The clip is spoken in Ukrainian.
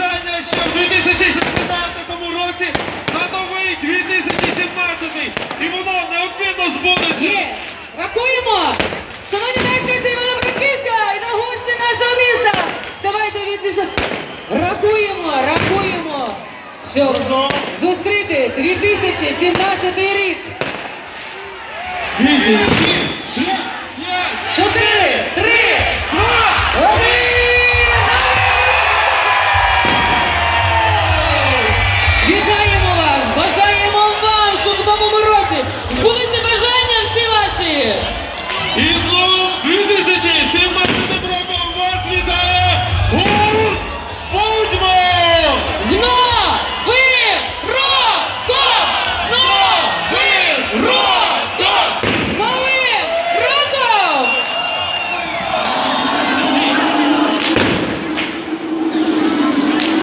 ще в 2016 році на новий 2017. І воно неодмінно збудеться. Є! Рахуємо! Шановні мешканці Івано-Франківська і на гості нашого міста! Давайте відніше рахуємо, рахуємо, щоб зустріти 2017 рік! Вісім,